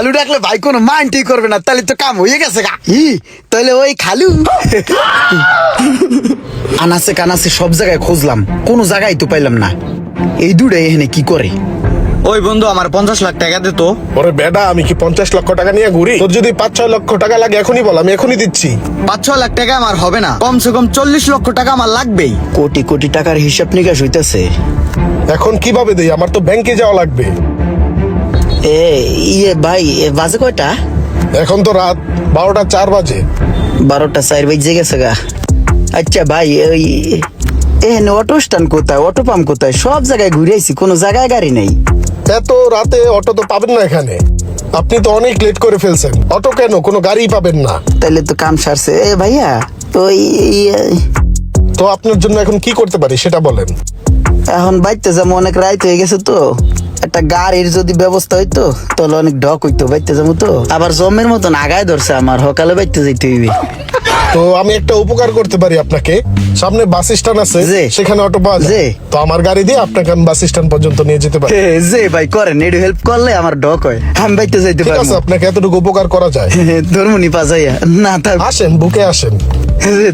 খালু ডাকলে ভাই কোনো মাইন্ডই করবে না তাহলে তো কাম হয়ে গেছে গা। ই তাহলে ওই খালু। আনাসে কানাসে সব জায়গায় খুঁজলাম কোনো জায়গায় তো পাইলাম না। এই দুটা এখানে কি করে? ওই বন্ধু আমার পঞ্চাশ লাখ টাকা দে তো। ওরে বেডা আমি কি পঞ্চাশ লক্ষ টাকা নিয়ে ঘুরি? তোর যদি পাঁচ ছয় লক্ষ টাকা লাগে এখনই বল আমি এখনই দিচ্ছি। পাঁচ ছ লাখ টাকা আমার হবে না কমসে কম চল্লিশ লক্ষ টাকা আমার লাগবেই। কোটি কোটি টাকার হিসাব নিকাশ হইতেছে। এখন কীভাবে দেই? আমার তো ব্যাংকে যাওয়া লাগবে। এ ইয়ে ভাই বাজে কয়টা? এখন তো রাত বারোটা চার বাজে। বারোটা চার বেজে গেছে গা। আচ্ছা ভাই ওই এখানে অটো স্ট্যান্ড কোথায়? অটো পাম্প কোথায়? সব জায়গায় ঘুরে আইছি কোনো জায়গায় গাড়ি নেই। এত রাতে অটো তো পাবেন না এখানে। আপনি তো অনেক লেট করে ফেলছেন। অটো কেন? কোনো গাড়ি পাবেন না। তাহলে তো কাম সারছে। এ ভাইয়া ওই ইয়ে, তো আপনার জন্য এখন কি করতে পারি সেটা বলেন। এখন বাইতে যাব অনেক রাইত হয়ে গেছে তো। একটা গাড়ির যদি ব্যবস্থা হইতো তাহলে অনেক ডক হইতো বাইতে যাব তো। আবার জমের মতন আগায় ধরছে আমার সকালে বাইতে যাইতে হইবে। তো আমি একটা উপকার করতে পারি আপনাকে। সামনে বাস স্ট্যান্ড আছে। সেখানে অটো পাওয়া যায়। তো আমার গাড়ি দিয়ে আপনাকে আমি বাস স্ট্যান্ড পর্যন্ত নিয়ে যেতে পারি। যে ভাই করেন একটু হেল্প করলে আমার ডক হয়। আমি বাইতে যাইতে ঠিক আছে আপনাকে এতটুকু উপকার করা যায়। ধর্মনি পাজাইয়া। না তা আসেন বুকে আসেন।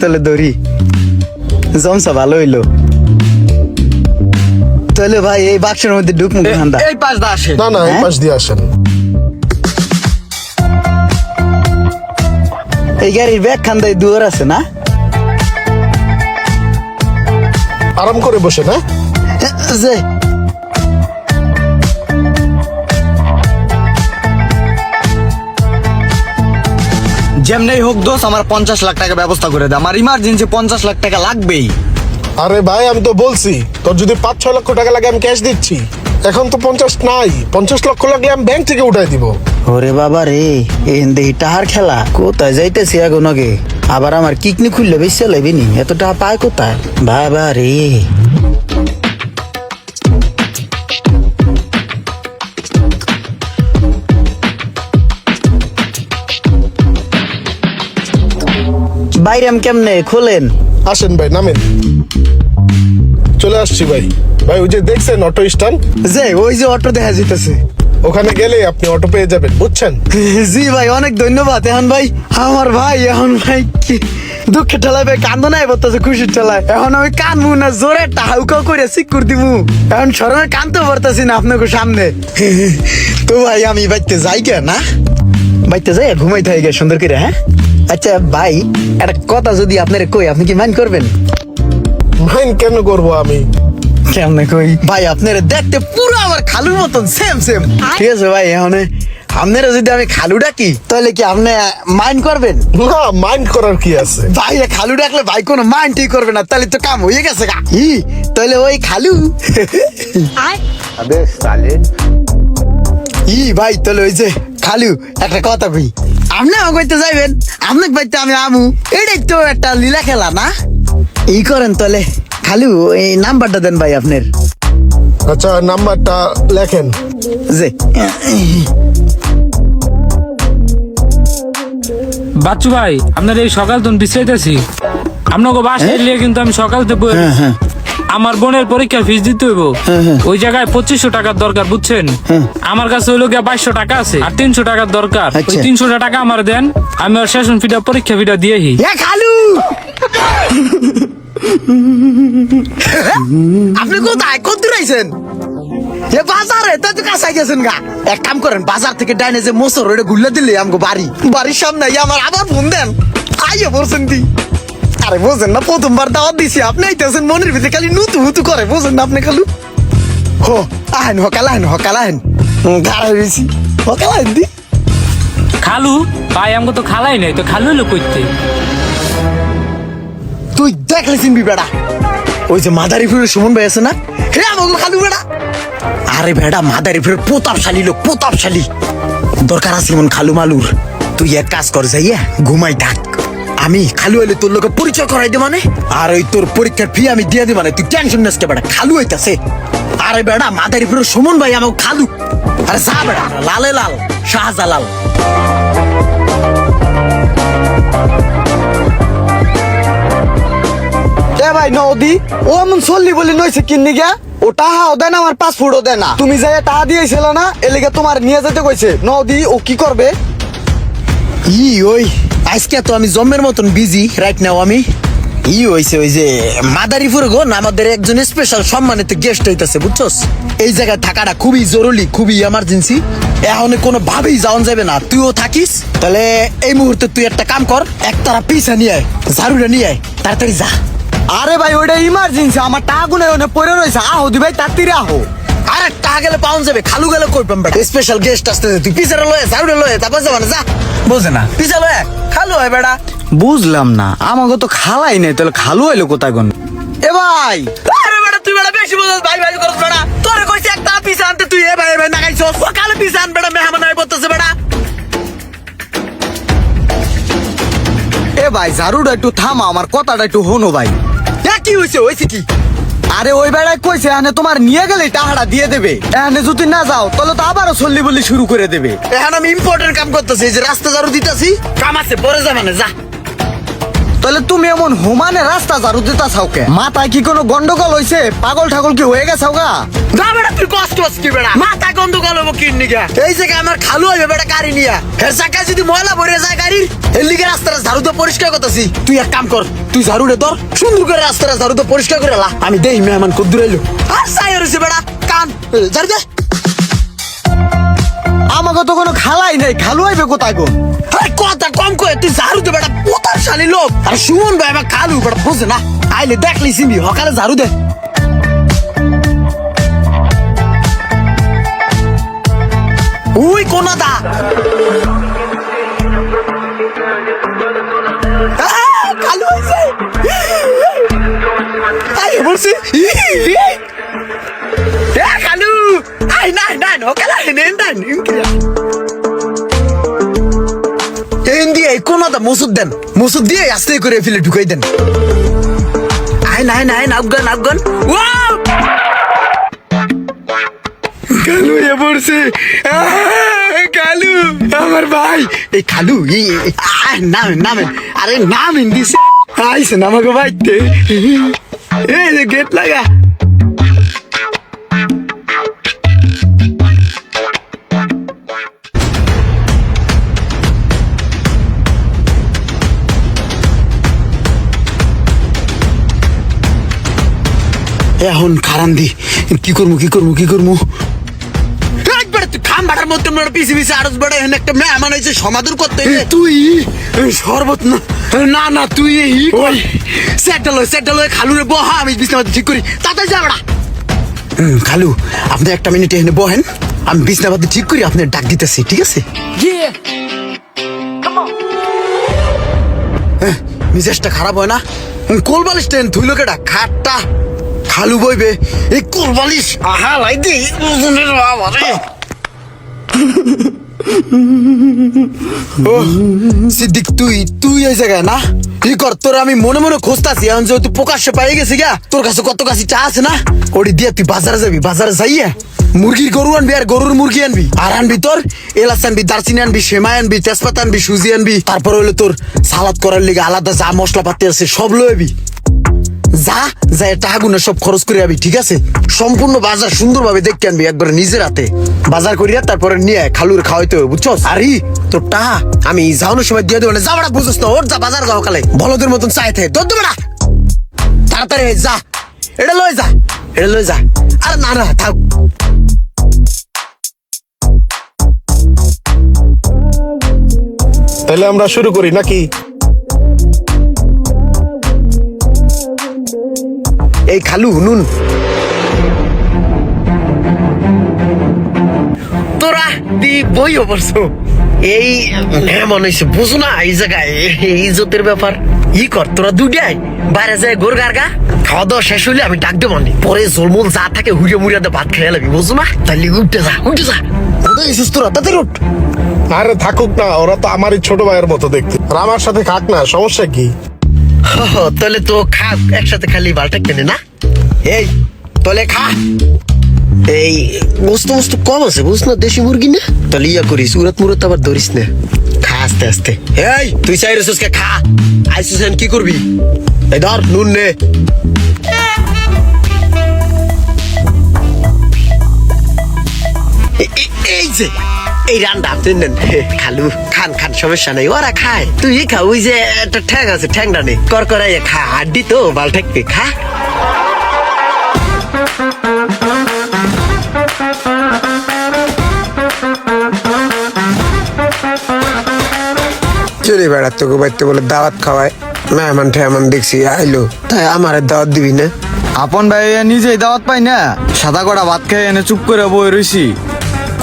তাহলে দড়ি জমসা ভালো হইল। তাহলে ভাই এই বাক্সের মধ্যে ঢুক মুখ ঠান্ডা এই পাঁচ দা আসে না না এই হ্যাঁ? পাশ দিয়ে আসেন। এই গাড়ির ব্যাগ খান্দায় দুয়ার আছে না? আরাম করে বসে না? যে। যেমনি হোক দোষ আমার পঞ্চাশ লাখ টাকা ব্যবস্থা করে দে। আমার ইমার্জেন্সি পঞ্চাশ লাখ টাকা লাগবেই। আরে ভাই আমি তো বলছি তোর যদি পাঁচ ছয় লক্ষ টাকা লাগে আমি ক্যাশ দিচ্ছি। এখন তো পঞ্চাশ নাই পঞ্চাশ লক্ষ লাগলে আমি ব্যাংক থেকে উঠাই দিব। ওরে বাবা রে এন দেহি টাহার খেলা কোথায় যাইতেছি এখন আগে? আবার আমার কিকনি খুললে বেশি চালাইবি নি এত টাকা পায় কোথায়? বাবা রে। বাইরাম কেমনে খোলেন? আসেন ভাই নামেন। চলে আসছি ভাই। ভাই ওই যে দেখছেন অটো স্ট্যান্ড যে ওই যে অটো দেখা যাইতেছে। ওখানে গেলে আপনি অটো পেয়ে যাবেন বুঝছেন? জি ভাই অনেক ধন্যবাদ। এখন ভাই আমার ভাই এখন ভাই কি দুঃখে ঠেলায় ভাই কান্দো নাই বলতেছে খুশির ঠেলায়। এখন আমি কানবো না জোরে টাহাউকাও করে সিকুর দিমু। এখন সরমে কানতে পারতাছি না আপনাকে সামনে। তো ভাই আমি বাইতে যাই কে না? বাইতে যাই ঘুমাইতে থাকি গে সুন্দর করে হ্যাঁ? আচ্ছা ভাই একটা কথা যদি আপনার কই আপনি কি মাইন্ড করবেন? মাইন কেন করব আমি? কেমনে কই? ভাই আপনারা দেখতে পুরো আমার খালুর মতন সেম সেম ঠিক আছে ভাই এখন আপনারা যদি আমি খালু ডাকি তাহলে কি আপনি মাইন্ড করবেন? না মাইন্ড করার কি আছে? ভাই খালু ডাকলে ভাই কোনো মাইন্ডই করবে না তাহলে তো কাম হয়ে গেছে গা। ই তাহলে ওই খালু। ই ভাই তাহলে ওই যে খালু একটা কথা কই। আপনি আমাকে যাইবেন আপনি বাইতে আমি আমু। এটাই তো একটা লীলা খেলা না? ই করেন তাহলে। খালু এই নাম্বারটা দেন ভাই আপনার। আচ্ছা নাম্বারটা লেখেন। যে বাচ্চু ভাই আপনার এই সকাল তো বিশ্রাইতেছি। আপনাকে বাসায় নিয়ে কিন্তু আমি সকাল থেকে হ্যাঁ হ্যাঁ। আমার বোনের পরীক্ষার ফিস দিতে হইব। হ্যাঁ, হ্যাঁ। ওই জায়গায় পঁচিশশো টাকার দরকার বুঝছেন? হ্যাঁ। আমার কাছে হইল গিয়া বাইশশো টাকা আছে আর তিনশো টাকার দরকার। ওই আচ্ছা। তিনশো টাকা আমার দেন আমি আর সেশন ফিটা পরীক্ষা ফিটা দিয়েহি। খালু! আপনি কোথায়? কত দূর আইছেন? এ বাজারে? তাই তো কাছে গেছেন গা। এক কাম করেন, বাজার থেকে ডাইনে যে মোসর ওটা গুল্লা দিলে আমাকে বাড়ি। বাড়ির সামনে আমার আবার ফোন দেন। আইয়া বলছেন দি। আরে বোঝেন না, প্রথমবার দাওয়াত দিছি, আপনি আইতেছেন মনের ভিতরে খালি নুতু হুতু করে, বোঝেন না আপনি খালু? হো, আহেন, হকাল আহেন হকাল আহেন। দাঁড়াই রয়েছি হকাল আহেন দি। খালু? ভাই আমাকে তো খালাই নাই, তো খালু হইল কইতে? তুই দেখলে চিনবি বেড়া। ওই যে মাদারিপুরের সুমন ভাই আছে না? হে, আমাকে খালু বেড়া। আরে বেড়া, মাদারিপুরের প্রতাপশালী লোক, প্রতাপশালী। দরকার আছে এমন খালু মালুর। তুই এক কাজ কর যাইয়া ঘুমাই থাক। আমি খালু হইলে তোর লোকে পরিচয় করাই দে মানে। আর ওই তোর পরীক্ষার ফি আমি দিয়ে দিই মানে। তুই টেনশন নিস কে বেড়া, খালু হইতাছে। আরে বেড়া, মাদারিপুরের সুমন ভাই আমাকে খালু। আরে যা বেড়া, লালে লাল, শাহজালাল। এ ভাই নদী, ও এমন নইছে কিন্নি গা ও আমার তুমি যাই টাহা দিয়েছিল না এলিগে তোমার নিয়ে যেতে কইছে। নদি, ও কি করবে? ই ওই, আজকে তো আমি জম্মের মতন বিজি রাইট নাও আমি। ই হইছে ওই যে মাদারীপুর গো, না আমাদের একজন স্পেশাল সম্মানিত গেস্ট হইতাছে, বুঝছস? এই জায়গায় থাকাটা খুবই জরুরি, খুবই এমার্জেন্সি এখন কোনো ভাবেই যাওয়া যাবে না। তুইও থাকিস, তাহলে এই মুহূর্তে তুই একটা কাম কর, একতারা পিছা নিয়ে আয়, ঝাড়ুটা নিয়ে আয়, তাড়াতাড়ি যা। আরে ভাই ওইটা ইমার্জেন্সি আমার টাকা গুনে ওনে পড়ে রয়েছে। আহো দি ভাই তাড়াতাড়ি আহো। আরে টা গেলে পাউন যাবে খালু গেলে কই পাম বেটা? স্পেশাল গেস্ট আসতেছে তুই পিছারে লয়ে ঝাড়ুটা লয়ে তারপর যাবা না যা। বোঝে না। পিছা লয়ে খালু হয় বেটা। বুঝলাম না আমাকে তো খালাই নাই তাহলে খালু হইল কোথায় কোন এ ভাই! আরে বেটা তুই বেটা বেশি বলছ ভাই ভাই করছ বেটা। তোর কইছি একটা পিছা আনতে তুই এ ভাই ভাই না খাইছস সকালে পিছা আন বেটা মেহমান আই বলতেছে বেটা। এ ভাই ঝাড়ুটা একটু থামা আমার কথাটা একটু হনো ভাই। কি হয়েছে হয়েছে কি আরে ওই বেড়ায় কইছে এনে তোমার নিয়ে গেলে টাহাড়া দিয়ে দেবে। এনে যদি না যাও তাহলে তো আবারও সল্লি বলি শুরু করে দেবে। এখন আমি ইম্পর্টেন্ট কাম করতেছি যে রাস্তা ঝাড়ু দিতেছি। কাম আছে পরে যা মানে যা। তাহলে তুমি এমন হুমানে রাস্তা ঝাড়ু দিতা চাওকে মাথায় কি কোনো গন্ডগোল হইছে? পাগল ঠাগল কি হয়ে গেছে গা না বেটা তুই কষ্ট কি বেটা মাথা গন্ধ গেল কিন নিগা? এই জায়গায় আমার খালু হবে বেটা গাড়ি নিয়া। হের চাকায় যদি ময়লা ভরে যায় গাড়ির এর লিগে রাস্তাটা ঝাড়ু দিয়ে পরিষ্কার করতেছি। তুই এক কাম কর তুই ঝাড়ুটা ধর সুন্দর করে রাস্তাটা ঝাড়ু দিয়ে পরিষ্কার করে লা। আমি দেই মেহমান কত দূর এলো আর সাই হয়েছে বেটা কান ঝাড়ু দে। আমাকে তো কোনো খালাই নাই খালু হইবে কোথায় গো? কথা কম শালি লোক। আর সুমন ভাই আমার খালু বেটা বুঝে না? আইলে দেখলি সিমি সকালে ঝাড়ু দে। উই, কোন দা? কালু হয়েছে আই বলছি কালু। আই নাই নাই নকালা হেনে নাই কোন মুসুদ দেন। মুসুদ দিয়ে আস্তে করে ফেলে ঢুকাই দেন। আই নাই নাই আফগান আফগান কালু এ পড়ছে কালু, আমার ভাই। এই কালু নামেন নামেন। আরে নামেন দিছে আইসে আমাকে বাইতে। এই গেট লাগা। এখন খারান দি কি করব কি করব কি করব? একবারে তুই খাম বাটার মধ্যে মনে পিছি পিছি আরস বেড়ে এখানে একটা মেহমান হয়েছে সমাদর করতে তুই? শরবত না না না তুই ওই। বহা আমি ঠিক করি। তাতে যা বেড়া। খালু আপনি একটা মিনিট এখানে বহেন আমি বিছনাপাতি ঠিক করি আপনার ডাক দিতেছি ঠিক আছে? হ্যাঁ, মিজাজটা খারাপ হয় না? কোল কোলবালিশ টেন ধুইল কেটা খাটটা। খালু বইবে। এই কোলবালিশ আহা লাই দি ওজনের বাবা ও সিদ্দিক, তুই তুই এই জায়গায় না? ই কর, তোর আমি মনে মনে খুঁজতাছি, এখন যেহেতু প্রকাশ্যে পাই গেছি গা, তোর কাছে কত কাছে চা আছে না? ওটি দিয়ে তুই বাজারে যাবি, বাজারে যাইয়া মুরগির গরু আনবি আর গরুর মুরগি আনবি। আর আনবি তোর এলাচ আনবি, দারচিনি আনবি, সেমাই আনবি, তেজপাতা আনবি, সুজি আনবি, তারপর হইল তোর সালাদ করার লিগে আলাদা যা মশলাপাতি আছে সব লইবি। যা যা গুনে সব খরচ করে যাবি ঠিক আছে? সম্পূর্ণ বাজার সুন্দরভাবে দেখতে আনবি একবার নিজের হাতে। বাজার করিয়া তারপরে নিয়ে খালুর খাওয়াইতে হবে বুঝছ আরে তো টাকা আমি যাওয়ানোর সময় দিয়ে দেবো না। যাবড়া বুঝছ না ওর যা বাজার যাও কালে। বলদের মতন চাইতে তোর দেবে না তাড়াতাড়ি যা। এটা লয়ে যা এটা লয়ে যা। আরে না না, থাক। তাহলে আমরা শুরু করি নাকি? এই খালু, নুন। তোরা দি বই অবশ্য এই মেহমান হয়েছে বুঝো না, এই জায়গায় ইজ্জতের ব্যাপার। ই কর, তোরা দুইটাই, বাইরে যায় গোর গার্গা খাওয়া দাওয়া শেষ হইলে আমি ডাক দেবো। পরে জলমল যা থাকে হুড়ে মুড়িয়ে ভাত খেয়ে লাগবি, বুঝো না? তাহলে উঠে যা উঠে যা। কোথায় এসেছিস তোরা? তাদের উঠ। আরে থাকুক না, ওরা তো আমারই ছোট ভাইয়ের মতো দেখতে। আর আমার সাথে খাক না, সমস্যা কি? তাহলে তো খা একসাথে খালি বালটা কেনে না এই তাহলে খা। এই গোস্ত মোস্ত কম আছে বুঝ না? দেশি মুরগি না। তাহলে ইয়া করিস উরাত মুরাত আবার ধরিস না। খা আস্তে আস্তে। এই তুই চাই রসুসকে খা। আইসুস কি করবি? এই ধর নুন নে। এই যে। এই রান্না আপনি নেন খালু খান খান সমস্যা নেই ওরা খায়। তুই খা ওই যে একটা ঠ্যাং আছে ঠ্যাংটা নেই কর করে খা হাড্ডি তো বাল ঠেকবে খা। চলে বেড়াত তোকে বাড়িতে বলে দাওয়াত খাওয়ায়। মেহমান ঠেহমান দেখছি আইলো। তাই আমার দাওয়াত দিবি না? আপন ভাই নিজেই দাওয়াত পাই না? সাদা কড়া ভাত খেয়ে এনে চুপ করে বই রইছি।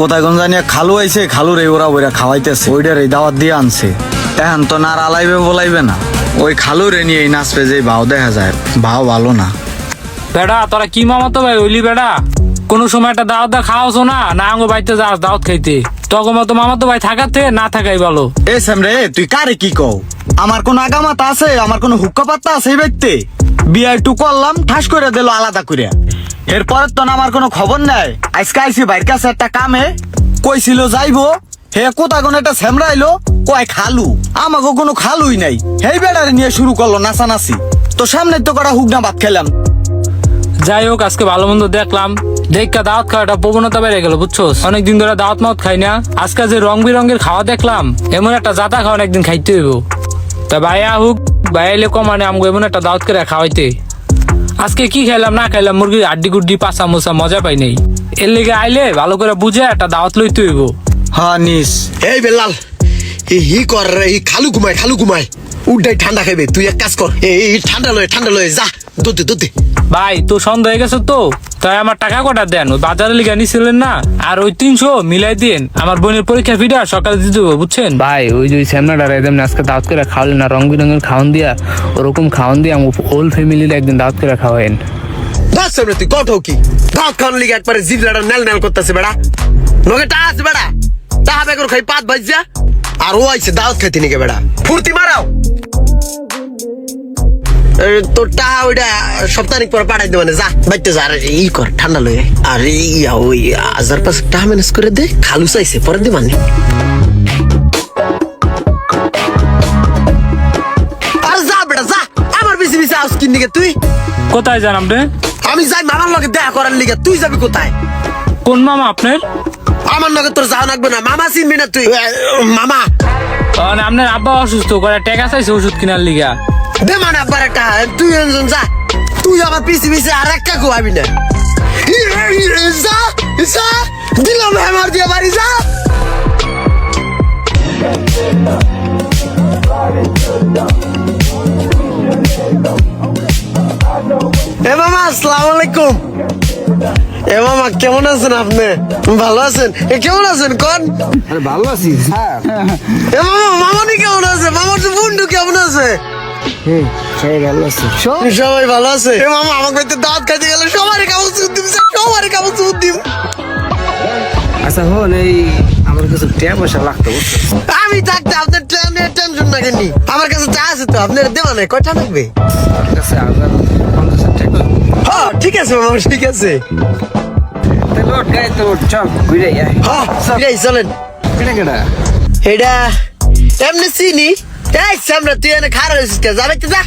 কোথায় কোন জানি খালু আইছে খালুর এই ওরা ওরা খাওয়াইতেছে। ওইটার এই দাওয়াত দিয়ে আনছে। এখন তো না আলাইবে বলাইবে না। ওই খালুর এ নিয়ে এই নাচবে যে ভাও দেখা যায়। ভাও ভালো না। বেড়া তোরা কি মামাতো ভাই ওইলি বেড়া? কোনো সময় একটা দাওয়াত দা খাওয়াছো না? না আঙ্গো বাড়িতে যাস দাওয়াত খাইতে। তখন মতো মামাতো ভাই থাকাতে না থাকাই ভালো। এ সামরে তুই কারে কি কও? আমার কোন আগামাতা আছে আমার কোন হুক্কা পাত্তা আছে এই ব্যক্তি বিয়ে একটু করলাম ঠাস করে দিল আলাদা করে এরপর তো আমার কোনো খবর নাই। আজকে আইসি বাইর কাছে একটা কামে। কইছিল, যাইবো। হে কোথা কোন একটা সেমরাইলো কয়, খালু। আমাকে কোনো খালুই নাই। হেই বেড়ারে নিয়ে শুরু করল নাচানাচি। তো সামনে তো কটা হুকনা ভাত খেলাম। যাই হোক, আজকে ভালো মন্দ দেখলাম। দেখা দাওয়াত খাওয়াটা প্রবণতা বেড়ে গেল বুঝছ অনেকদিন ধরে দাওয়াত মাওয়াত খাই না। আজকে যে রং বেরঙের খাওয়া দেখলাম, এমন একটা জাতা খাওয়া একদিন খাইতে হইব। তা ভাইয়া হুক ভাইয়ালে কমানে আমগো এমন একটা দাওয়াত করে খাওয়াইতে। আজকে কি খাইলাম, না খাইলাম মুরগির আড্ডি গুড্ডি পাসা মোসা মজা পাই নাই। এর লেগে আইলে ভালো করে বুঝে একটা দাওয়াত লই তুইব হ্যাঁ নিস এই বেলাল হি কর রে খালু ঘুমায় খালু ঘুমায়। উড্ডাই ঠান্ডা খাবে তুই এক কাজ কর। এই ঠান্ডা লয়ে ঠান্ডা লয়ে যা দুধ দুধ ভাই তো সন্দেহ হয়ে গেছে তো? তাই আমার টাকা কটা দেন? ওই বাজারে লিখে নিছিলেন না? আর ওই তিনশো মিলাই দিন। আমার বোনের পরীক্ষা ফিটা সকালে দিতে দেবো বুঝছেন? ভাই ওই যে শ্যামনাটা একদম আজকে দাওয়াত করে খাওয়ালেন না রং বেরঙের খাওয়ান দিয়া ওরকম খাওয়ান দিয়ে আমার ওল ফ্যামিলির একদিন দাওয়াত করে খাওয়াইন দাস সামনে তুই কট কি? দাঁত খাওয়ার লিগে একবারে জিবলাটা নেল নেল করতেছে বেড়া। নগে টা আছে বেড়া। তাহা বেগর খাই পাত ভাইজা। আর ও আইছে দাওয়াত খাইতে নিকে বেড়া। ফুর্তি মারাও। তোর ওইটা সপ্তাহিক পর পাঠাই দে মানে যা। বাইতে যা আর ই কর ঠান্ডা লয়ে। আর ইয়া ওই হাজার পাঁচ টাকা ম্যানেজ করে দে খালু চাইছে পরে দে মানে আর যা বেটা যা। আমার বেশি বেশি আউস কিন দিকে তুই। কোথায় যান আপনি? আমি যাই মামার লগে দেখা করার লিগে তুই যাবি কোথায়? কোন মামা আপনার? আমার লগে তোর যাওয়া লাগবে না মামা চিনবি না তুই। মামা। আপনার আব্বা অসুস্থ করে টাকা চাইছে ওষুধ কেনার লিগা? দে মানে তুই একজন যা। তুই আমার পিছি পিছি আর একটা খুয়াবি না যা যা। দিলাম হ্যামার দিয়ে বাড়ি যা। এ মামা আসসালামু আলাইকুম এ মামা কেমন আছেন আপনি? ভালো আছেন? এ কেমন আছেন কোন? ভালো আছিস এ মামা মামনি কেমন আছে? মামার তো বন্ধু কেমন আছে? সবাই ভালো আছে। সবাই ভালো আছে? মামা আমাকে বাড়িতে দাঁত খাইতে গেলে সবারই সুদ দিম সবারই সুদ দিম আচ্ছা হন এই আমার কাছে টাকা পয়সা লাগতো আমি থাকতে আপনার ট্রেনের টেনশন না? কেনি আমার কাছে চা আছে তো আপনার দেওয়া নাই কয়টা লাগবে? আমার কাছে হাজার পঞ্চাশ টাকা। হ্যাঁ ঠিক আছে মামা ঠিক আছে। তাহলে ওর গায়ে তো চল ঘুরে আয়। হ্যাঁ চলেন। কেটে কেটা এটা এমনি চিনি? এই সামনে তুই এনে খারাপ হয়েছিস কে যা বাইতে যা।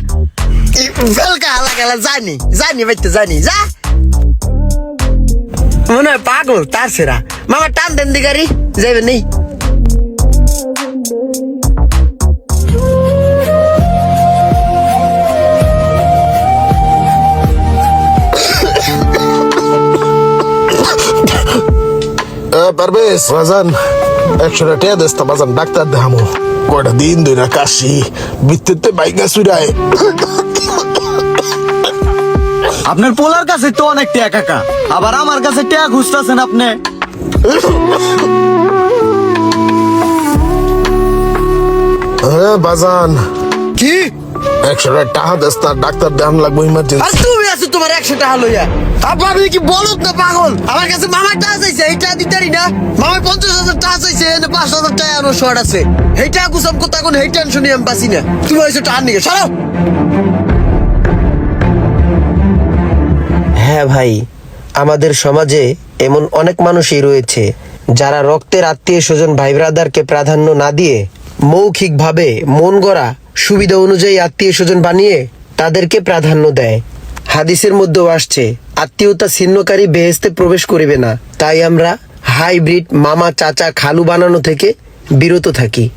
বেলকা হালা গেলা জানি জানি বাইতে জানি যা। মনে হয় পাগল তার সেরা। মামা টান দেন দি গাড়ি যাইবে নেই। পারবেশ বাজান একশো টাকা দেস তা বাজান ডাক্তার দেখামো। কয়টা দিন ধরে কাশি বাইকা চুরায়। আপনার পোলার কাছে তো অনেক টিয়া কাকা আবার আমার কাছে টিয়া খুঁজতেছেন আপনি। হ্যাঁ বাজান। কি? একশো টাকা দেস তার ডাক্তার দেখান লাগবো আর ইমার্জেন্সি তুমি আছো তোমার একশো টাকা লইয়া। আপা আপনি কি বলত না পাগল? আমার কাছে মামার টাকা চাইছে এইটা দিতারি না। মামার পঞ্চাশ হাজার টাকা চাইছে এনে পাঁচ হাজার টাকা আরও শর্ট আছে। এইটা কুসাম কোথা কোন এই টেনশনই আমি পাচ্ছি না। তুমি হয়েছো টাকা নিয়ে সরাও হ্যাঁ ভাই আমাদের সমাজে এমন অনেক মানুষই রয়েছে যারা রক্তের আত্মীয় স্বজন ভাই ব্রাদারকে প্রাধান্য না দিয়ে মৌখিকভাবে মন গড়া সুবিধা অনুযায়ী আত্মীয় স্বজন বানিয়ে তাদেরকে প্রাধান্য দেয়। হাদিসের মধ্যেও আসছে, আত্মীয়তা ছিন্নকারী বেহেস্তে প্রবেশ করিবে না। তাই আমরা হাইব্রিড মামা, চাচা, খালু বানানো থেকে বিরত থাকি।